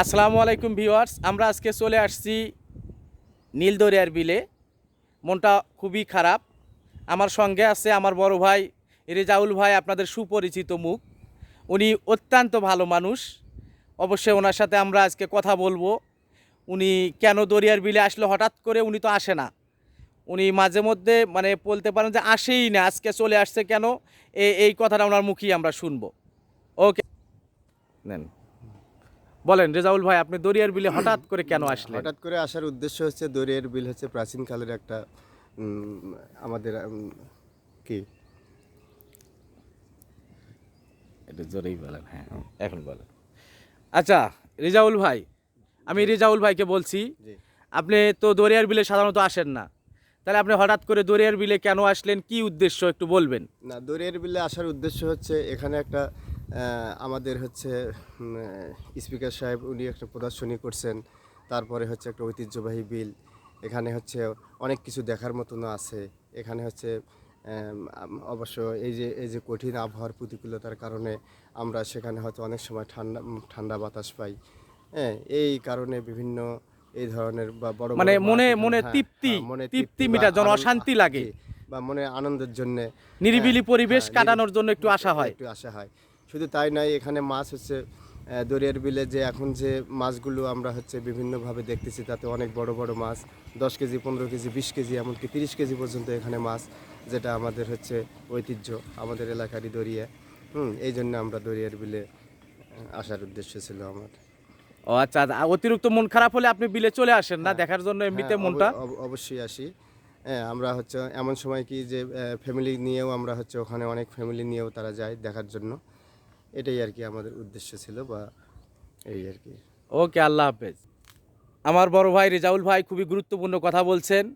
আসসালামু আলাইকুম ভিউয়ার্স, আমরা আজকে চলে আসছি নীলদরিয়ার বিলে। মনটা খুবই খারাপ। আমার সঙ্গে আছে আমার বড় ভাই রেজাউল ভাই, আপনাদের সুপরিচিত মুখ। উনি অত্যন্ত ভালো মানুষ। অবশ্যই ওনার সাথে আমরা আজকে কথা বলব। উনি কেন দরিয়ার বিলে আসলে, হঠাৎ করে উনি তো আসে না। উনি মাঝে মধ্যে মানে বলতে পারেন যে আসেই না, আজকে চলে আসছে কেন? এই কথাটা ওনার মুখেই আমরা শুনব। ওকে। নেন। বলেন রেজাউল ভাই আপনি দরিয়ার বিলে হঠাৎ করে কেন আসলেন? হঠাৎ করে আসার উদ্দেশ্য হচ্ছে দরিয়ার বিল হচ্ছে প্রাচীনকালের একটা আমাদের কি? একটু জোরেই বলেন হ্যাঁ এখন বলেন। আচ্ছা রেজাউল ভাই আমি রেজাউল ভাইকে বলছি আপনি তো দরিয়ার বিলে সাধারণত আসেন না। তাহলে আপনি হঠাৎ করে দরিয়ার বিলে কেন আসলেন? কি উদ্দেশ্য? একটু বলবেন। না দরিয়ার বিলে আসার উদ্দেশ্য হচ্ছে এখানে একটা আমাদের হচ্ছে স্পিকার সাহেব উনি একটা প্রদর্শনী করছেন তারপরে হচ্ছে একটা ঐতিহ্যবাহী বিল এখানে হচ্ছে অনেক কিছু দেখার মতনও আছে এখানে হচ্ছে অবশ্য এই যে এই যে কঠিন আবহাওয়ার প্রতিকূলতার কারণে আমরা সেখানে হয়তো অনেক সময় ঠান্ডা ঠান্ডা বাতাস পাই। হ্যাঁ এই কারণে বিভিন্ন এই ধরনের বা বড় মানে মনে- মনে হ্যাঁ, তৃপ্তি, হ্যাঁ, মনে তৃপ্তি মেটার জন্য আনন্দ- অশান্তি লাগে। বা মনে আনন্দের জন্য নিরিবিলি পরিবেশ হ্যাঁ, কাটানোর জন্য একটু আশা হয়। একটু আশা হয়। শুধু তাই নয় এখানে মাছ হচ্ছে দরিয়ার বিলে যে এখন যে মাছগুলো আমরা হচ্ছে বিভিন্নভাবে দেখতেছি তাতে অনেক বড় বড় মাছ দশ কেজি পনেরো কেজি বিশ কেজি এমনকি তিরিশ কেজি পর্যন্ত এখানে মাছ যেটা আমাদের হচ্ছে ঐতিহ্য আমাদের এলাকারই দরিয়া। হুম এই জন্য আমরা দরিয়ার বিলে আসার উদ্দেশ্য ছিল আমার। ও আচ্ছা আচ্ছা। অতিরিক্ত মন খারাপ হলে আপনি বিলে চলে আসেন না? দেখার জন্য এমনিতে হ্যাঁ, মনটা? অব- অব- অবশ্যই আসি। হ্যাঁ আমরা হচ্ছে এমন সময় কি যে ফ্যামিলি নিয়েও আমরা হচ্ছে ওখানে অনেক ফ্যামিলি নিয়েও তারা যায় দেখার জন্য। এটাই আর কি আমাদের উদ্দেশ্য ছিল বা এই আর কি। ওকে, আল্লাহ হাফেজ। আমার বড় ভাই রেজাউল ভাই খুবই গুরুত্বপূর্ণ কথা বলছেন।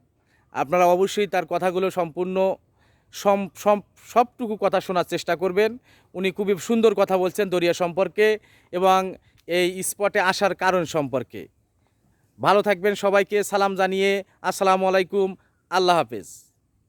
আপনারা অবশ্যই তার কথাগুলো সম্পূর্ণ সম, সম- সবটুকু কথা শোনার চেষ্টা করবেন। উনি খুবই সুন্দর কথা বলছেন দরিয়া সম্পর্কে এবং এই স্পটে আসার কারণ সম্পর্কে। ভালো থাকবেন সবাইকে, সালাম জানিয়ে আসসালামু আলাইকুম, আল্লাহ হাফেজ।